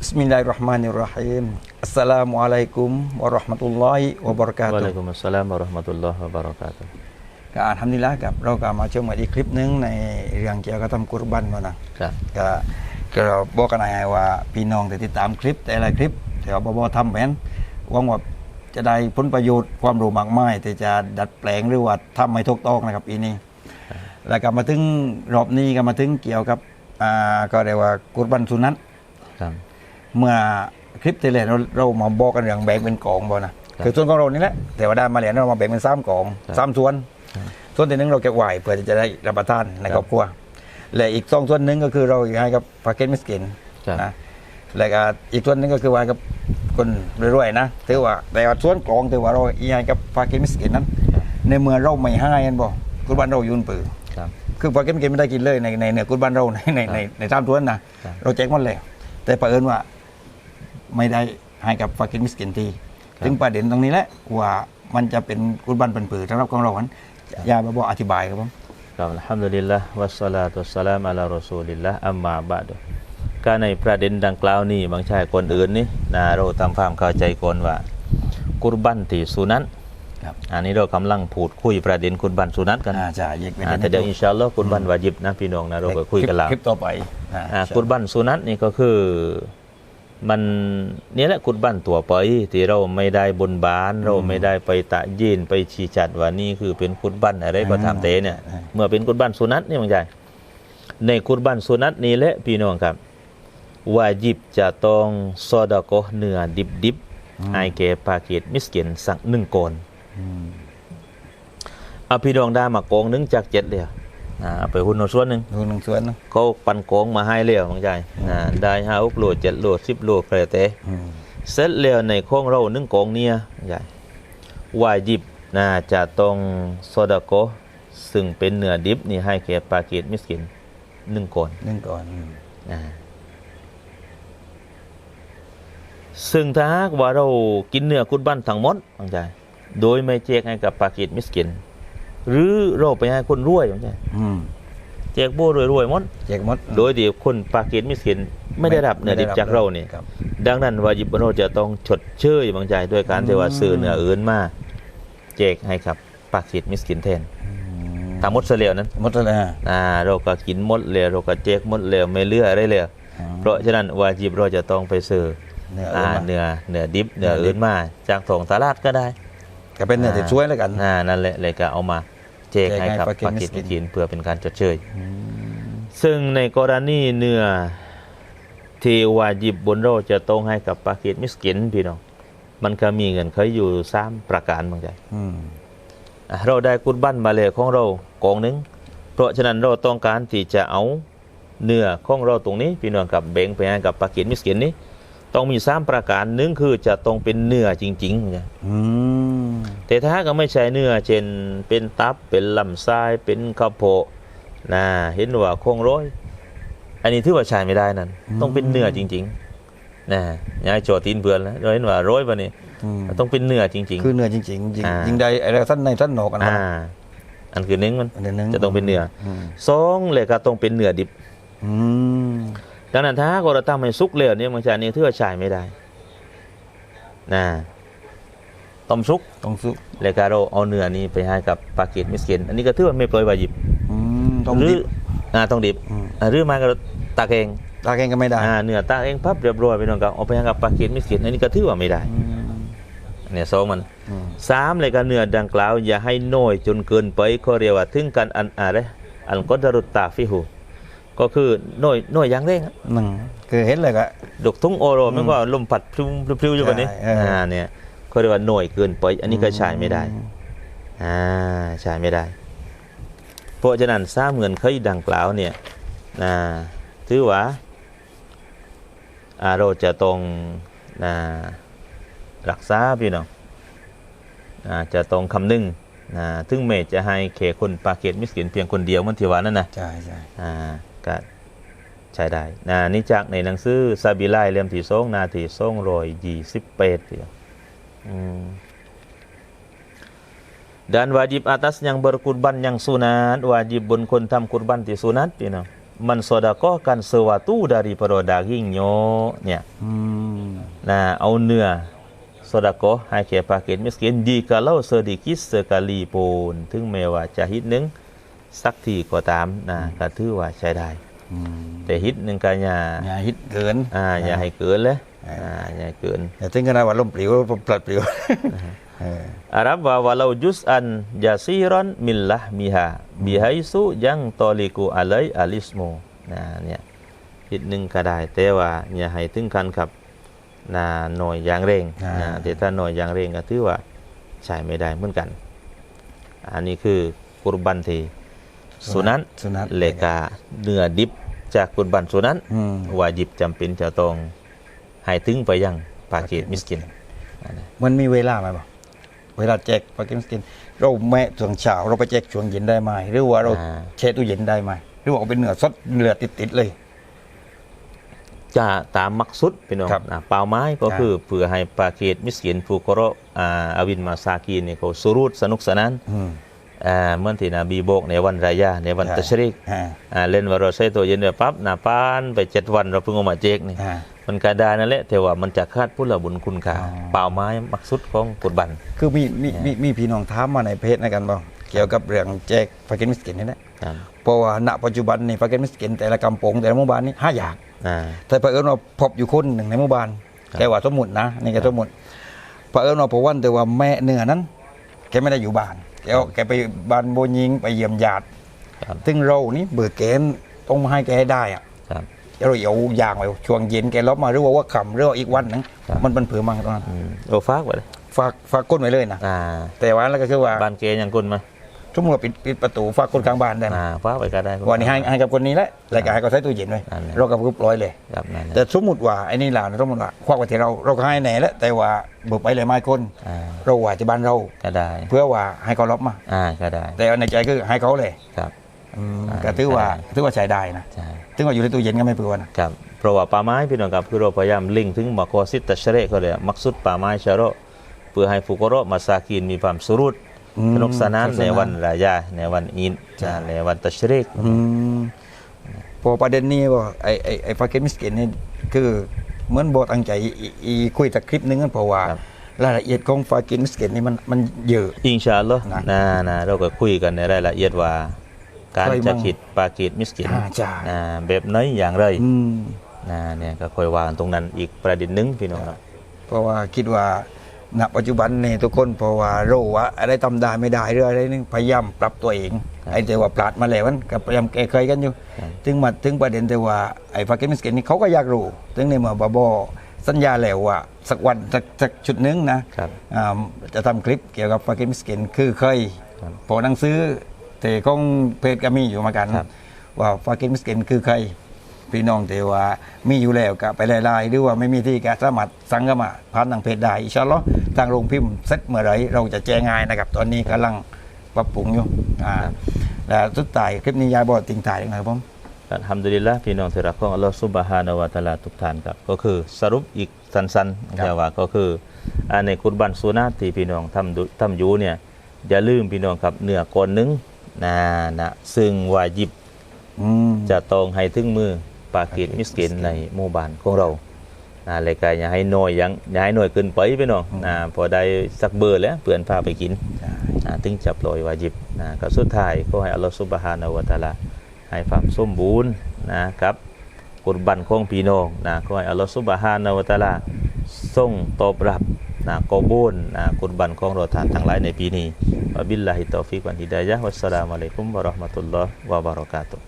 Bismillahirrahmanirrahim. Assalamualaikum warahmatullahi wabarakatuh. วะลัยกุมุสสลามวะเราะห์มะตุลลอฮ์วะบะเราะกาตุฮ์ก็อัลฮัมดุลิลละครับเราก็มาชมกันอีกคลิปหนึงในเรื่องเกี่ยวกับทำกุรบันมานะครับก็ก็บอกกันให้ว่าพี่น้องที่ติดตามคลิปแต่ละคลิปแต่ว่าบอบทำแผนหวังว่าจะได้ผลประโยชน์ความรู้มากมายที่จะดัดแปลงหรือว่าทำให้ถูกต้องนะครับปีนี้แล้วก็มาถึงรอบนี้ก็มาถึงเกี่ยวกับอ่าก็เรียกว่ากุรบันสุนัตครับ เมื่อคลิปที่แล้วเราเรามาบอกกันเรื่องแบ่งเป็นกองบ่นะครับคือส่วนของเรานี่แหละแต่ว่าได้มาแล้วเรามาแบ่งเป็นสามกองครับสามส่วน ส่วนที่หนึ่งเราเก็บไว้เพื่อที่จะได้รับประทานในครับครอบครัวและอีกสองส่วนหนึ่งก็คือเราให้กับพาเกตมิสกินครับนะและก็อีกส่วนหนึ่งก็คือไว้กับคนรวยๆนะถือว่าแต่ว่าส่วนกองถือว่าเราให้กับพาเกตมิสกินนั้น ในเมื่อเราไม่ให้กันบ่คุณบ้านเราอยุนปือครับคือพาเกตมิสกินไม่ได้กินเลยในในเนื้อคุณบ้านเราในในในในสามส่วนนะครับเราแจกหมดเลยแต่ประเอิญว่า ไม่ได้ให้กับฟากินมิสกินทีครับถึงประเด็นตรงนี้แหละว่ามันจะเป็นกุศบันเป็นปือสำหรับของเรานั้นยาบาบอกอธิบายครับผมครับอัลฮัมดุลิลละวัสสลาตุวัสสลามอะลารอซูลิลละอัมมาบะดการในประเด็นดังกล่าวนี้บางชายคนอื่นนี่นะเราทำความเข้าใจก่อนว่า กุรบันที่สุนัตครับอันนี้เรากำลังพูดคุยประเด็นกุรบันสุนัตกันอ่าจะแยกเป็นอ่าแต่เดี๋ยวอินชาอัลลอฮ์กุรบันวาจิบนะพี่น้องนะเราก็คุยกันแล้วคลิปต่อไปอ่าอ่ากุรบันสุนัตนี่ก็คือ มันนี่แหละกุรบันตัวไปที่เราไม่ได้บนบาน เราไม่ได้ไปตะยีนไปชี้จัดว่านี่คือเป็นกุรบันอะไรก็ตามเตเนี่ย เมื่อเป็นกุรบันสุนัตนี่มันใหญ่ในกุรบันสุนัตนี่แหละพี่น้องครับวาจิบจะต้องซอดะกอเนื้อดิบดิบๆให้แก่ปาเกตมิสกินสักหนึ่งก่อนอืมเอาพี่น้องได้มากองหนึงจากเจ็ดเลย อะเอาไปหุ่นเอาส่วนหนึ่งดูหนึ่งส่วนนะเขาปันโกงมาให้เร็วบางใจอ่าได้ห้าอุกโลเจ็ดโลสิบโลกระเตะอืมเสร็จแล้วในโค้งเราหนึ่งกองเนี่ยใหญ่วาจิบน่าจะต้องโซดาโกซึ่งเป็นเนื้อดิบนี่ให้แก่ปากีดมิสกินหนึ่งก่อน หนึ่งก่อนอืมอ่าซึ่งถ้าหากว่าเรากินเนื้อกุดบ้านทั้งหมดบางใจโดยไม่แจกให้กับปากีดมิสกิน หรือเราไปให้คนรวยบางใจอืมแจกโบ้รวยๆหมดแจกหมดโดยที่คนปากีสมิสกินไม่ได้รับเนื้อดิบจากเรานี่ครับ ดังนั้นวาจิบเราจะต้องชดเชยบางใจด้วยการที่ว่าซื้อเนื้ออื่นมาแจกให้กับปากีสมิสกินแทนอืมทั้งหมดเสลียวนั้นหมดแล้วนะอ่าเราก็กินหมดเลยเราก็แจกหมดเลยไม่เหลืออะไรเลยอืมเพราะฉะนั้นวาจิบเราจะต้องไปซื้อเนื้ออ่าอื่นมาเนื้อเนื้อดิบเนื้ออื่นมาจากท้องตลาดก็ได้ ก็เป็นเนื้อที่ช่วยแล้วกันอ่านั่นแหละเลยก็เอามาแจกให้กับแจกให้ปาปากีกีสสมิมิสสกิกินนเพื่อเป็นการชดเชยอืมซึ่งในกรณีเนื้อที่วาจิบบนเราจะต้องให้กับปากีสมิสกินพี่น้องมันก็มีเงินเคยอยู่สามประการบางอย่างอืมอะเราได้กุดบั้นมาเลยของเรากองหนึ่งเพราะฉะนั้นเราต้องการที่จะเอาเนื้อของเราตรงนี้ พี่น้องกับแบ่งไปให้กับปากีสมิสกินนี้ ต้องมีสามประการหนึ่งคือจะต้องเป็นเนื้อจริงๆเนี่ยอืมแต่ถ้าก็ไม่ใช่เนื้อเช่นเป็นตับเป็นลำไส้เป็นกระเพาะนะเห็นว่าโครงร้อยอันนี้ถือว่าใช้ไม่ได้นั่นต้องเป็นเนื้อจริง ๆนะยายโจตีนเบือนแล้วเราเห็นว่าร้อยปะนี่อืมต้องเป็นเนื้อจริงคือเนื้อจริงๆยิงอ่ายิยิงใดอะไรสั้นในสั้นหนอกกันๆนะอ่าอันคือหนึ่งมันอันหนึ่งจะต้องเป็นเนื้อมสองเลยก็ต้องเป็นเนื้อดิบอืม ดังนั้นถ้าเราทำให้สุกเลยเนี่ยมันจะอันนี้ถือว่าใช้ไม่ได้นะต้มสุกต้องสุกเลยก็เราเอาเนื้อนี้ไปให้กับปากีสมิสกินอันนี้ก็ถือว่าไม่ปล่อยวาจิบอืมต้องหรืดิอบอ่าต้องดิบอืมอ่าหรือไมาก็ตากเองตาแกงก็ไม่ได้อ่าเนื้อตากเองพับเรียบร้อยไปน้องกับเอาไปให้กับปากีสมิสกินอันนี้ก็ถือว่าไม่ได้อืมเนี่ยสองมันอืมสามเลยก็เนื้อดังกล่าวอย่าให้น้อยจนเกินไปเขาเรียกว่าถึงกันอันอะไรอันก็ดารุตตาฟิหู ก็คือน้อยน้อยอย่างแรงอะหนึ่งคือเห็นเลยก็ดอกทุ่งโอโรมันก็ลมพัดพลิ้วพลิ้วอยู่แบบนี้ใช่เอออ่อ่าเนี่ยเขาเรียกว่าน้อยเกินไป อันนี้ก็ใช้ไม่ได้อ่าใช้ไม่ได้ เพราะฉะนั้นสร้างเงินเคยดังกล่าวเนี่ยนะถือว่าอ่าเราจะต้องนะรักษาพี่น้องอ่าจะต้องคำนึงนะถึงเมจะให้เขคนปาเกตมิสกินเพียงคนเดียวมันที่ว่านั่นนะใช่ใช่อ่า ก็ใช้ได้นะนี่จากในหนังสือซาบิไลเล่มที่สองนาทีสองรอยยี่สิบเปดเดียวอืม Dan wajib atas yang berkurban yang sunat Wajib bun kun tam kurban ti sunat you know. mensodakohkan sesuatu daripada dagingnya เนี่ยอืม Nah, au nia sedekah ให้แก่ปากีมิสกิน jikalau sedikit sekalipun ถึงแม้ว่าจะฮิตหนึง สักทีก็ตามนะก็ถือว่าใช้ได้อืมแต่ฮิตหนึงก็อย่าอย่าฮิตเกินอ่าอย่าให้เกินเลยอ่าอ่าอย่าให้เกินอย่าถึงขนาดว่าลมปลิวปลัดปลิวเอออารับว่า walau juz'an yasiran min lahmiha bihaisu yang toliku alai alismu นะเนี่ยฮิตหนึงก็ได้แต่ว่าอย่าให้ถึงกันกับนะหน่อยอย่างเร่งนะแต่ถ้าหน่อยอย่างเร่งก็ถือว่าใช้ไม่ได้เหมือนกัน อันนี้คือกุรบันที่ สุนัตสุนัตเลกาเนื้อดิบจากกุรบันสุนัตอืมวาจิบจำเป็นจะต้องให้ถึงไปยังปากีมิสกิน มันมีเวลาไหมบ่เวลาแจกปากิมสกิน เราแม่ช่วงเช้าเราไปแจกช่วงเย็นได้ไหมหรือว่าเราอ่าแช่ตู้เย็นได้ไหมหรือว่าเอาเป็นเนื้อสดเนื้อติดๆเลยจะตามมักสุดพี่น้องครับอ่าเป้าไม้ก็ครับคือเพื่อให้ปากีมิสกินฟูกโรอ่าอาวินมาซากีนี่เขาสุรุดสนุกสนาน อืมอ่าเหมื่อนที่นบีบอกในวันรายาในวันครับตัชริกอ่าอ่าเล่นว่าเราใช้ตัวเย็นเดี๋ยวปั๊บหนาปานไปเจ็ดวันเราเพิ่งเอามาเจกนี่อ่ามันก็ได้นั่นแหละแต่ว่ามันจะคาดผู้ละบุญคุณค่าอ๋อเป่าไม้มักสุดของกุรบันคือมีมีมีมีพี่น้องถามมาในเพจนะกันบ่เกี่ยวกับเรื่องแจกปากิมสกินนี่แหละครับเพราะว่าณปัจจุบันนี่ปากิมสกินแต่ละกำปงแต่ละหมู่บ้านนี่ห้าอย่างอ่าแต่เผอิญว่าพบอยู่คนหนึ่งในหมู่บ้านครับแกว่าสมมุตินะนี่แกสมมุติเผอิญว่าพอวันแต่ว่าแม่เนื้อนั้นแกไม่ได้อยู่บ้าน แกเอาแกไปบ้านโบยิงไปเยี่ยมญาติครับ ซึ่งเรานี่เบื่อแกนต้องมาให้แกให้ได้อะครับเราเอาอย่างไว้ช่วงเย็นแกรับมาหรือว่าว่าคำหรือว่าอีกวันหนึงครับ มันมันเผื่อมังตรงนั้นอืมโอ้ฟากไว้เลยฝากฝากก้นไว้เลยนะ อ่าแต่ว่าแล้วก็คือว่า บ้านเกยยังกุนมา สมมติว่าปิดปิดประตูฝากคนกลางบ้านได้ไหมอ่าฟากไว้ก็ได้วันนี้ให้ให้กับคนนี้แหละแล้วก็ให้เขาใช้ตู้เย็นไว้นั่นแหละ เราก็ปุ๊บร้อยเลย ครับนั่นแหละแต่สมมติว่าไอ้นี่หลานสมมติว่าควักไว้ที่เราเราก็ให้แหน่แล้วแต่ว่าเบิกไปเลยไม่คนอ่าเราว่าจะบ้านเรา ก็ได้เพื่อว่าให้เขารับมา อ่าก็ได้แต่ในใจคือให้เขาเลยครับ อืมอ่า ก็ถือว่าใช่ถือว่าใช้ได้นะใช่ถึงว่าอยู่ในตู้เย็นก็ไม่เปลือนะครับเพราะว่าป่าไม้พี่น้องครับคือเราพยายามลิงก์ถึงมักอสิตตัชเรเขาเลยมักสุดป่าไม้ชะโรเพื่อให้ฟุกโรมาซากินมีความสุรุด อืมสนุกสนานสนุกสนานในวันรายาในวันอีดใช่ในวันตัชเรกอืมพอประเด็นนี้ว่าไอ้ไอ้ไอ้ฟาเกตมิสเกนนี่คือเหมือนโบตั้งใจอีอีคุยจากคลิปนึงนั่นเพราะว่ารายละเอียดของฟาเกตมิสเกนนี่มันมันเยอะอินชาอัลลอฮ์นะนะนะเราก็คุยกันในรายละเอียดว่า การใครมั่จะงคิดปากีดมิสกินอ่าใช่นะแบบไหนอย่างไรอืมนะเนี่ยก็ค่อยวางตรงนั้นอีกประเด็นหนึงพี่น้องครับเพราะว่าคิดว่า ณปัจจุบันนี่ทุกคนเพราะว่ารู้ว่าอะไรทำได้ไม่ได้หรืออะไรนี่พยายามปรับตัวเองครับไอ้แต่ว่าปลาดมาแล้วมันก็พยายามแก้ไขกันอยู่ครับถึงมาถึงประเด็นแต่ว่าไอ้ฟาเกตมิสเกนนี่เขาก็อยากรู้ถึงในเมื่อบาบอสัญญาแล้วว่าสักวันสักสักชุดหนึงนะครับอ่าจะทำคลิปเกี่ยวกับฟาเกตมิสเกนคือเคยครับพอหนังสือแต่ของเพจก็มีอยู่เหมากันครับว่าฟาเกตมิสเกนคือใคร พี่น้องแต่ว่ามีอยู่แล้วก็ไปไล่ๆหรือว่าไม่มีที่ก็สามารถสั่งก็มาผ่านทางเพจได้อินชาอัลลอฮ์ทางโรงพิมพ์เสร็จเมื่อไหรเราจะแจ้งง่ายนะครับ ตอนนี้กำลังปรับปรุงอยู่อ่าแล้วสุดท้ายคลิปนี้ยายบอกติงถ่ายยังไงผมอัลฮัมดุลิลละพี่น้องที่รักของอัลลอฮ์ซุบฮานาวะตะอาลาทุกท่านครับ ก็คือสรุปอีกสั้นๆครับแต่ว่าก็คืออันในกุรบันสุนาที่พี่น้องทำดุทำอยู่เนี่ยอย่าลืมพี่น้องครับเนื้อก่อนหนึงนะนะซึ่งวาจิบอืมจะต้องให้ถึงมือ ปากีดมิสกินในหมู่บ้านของเรานะเลยก็อย่าให้น้อยอยังอย่าให้น้อยเกินไปพี่น้องนะพอได้สักเบอร์แล้วเพื่อนพาไปกินใช่นะถึงจะปล่อยวาจิบนะก็สุดท้ายก็ให้อัลลอฮฺซุบฮานาวะตะอาลาให้ความสมบูรณ์นะครับกุรบันของพี่น้องนะก็ให้อัลลอฮฺซุบฮานาวะตะอาลาทรงตอบรับนะกอบูลนะกุรบันของเราทานทั้งหลายในปีนี้วะบิลลาฮิตตอฟิกวันฮิดายะฮ์วัสสลามุอะลัยกุมวะเราะห์มะตุลลอฮ์วะบะเราะกาตุฮ์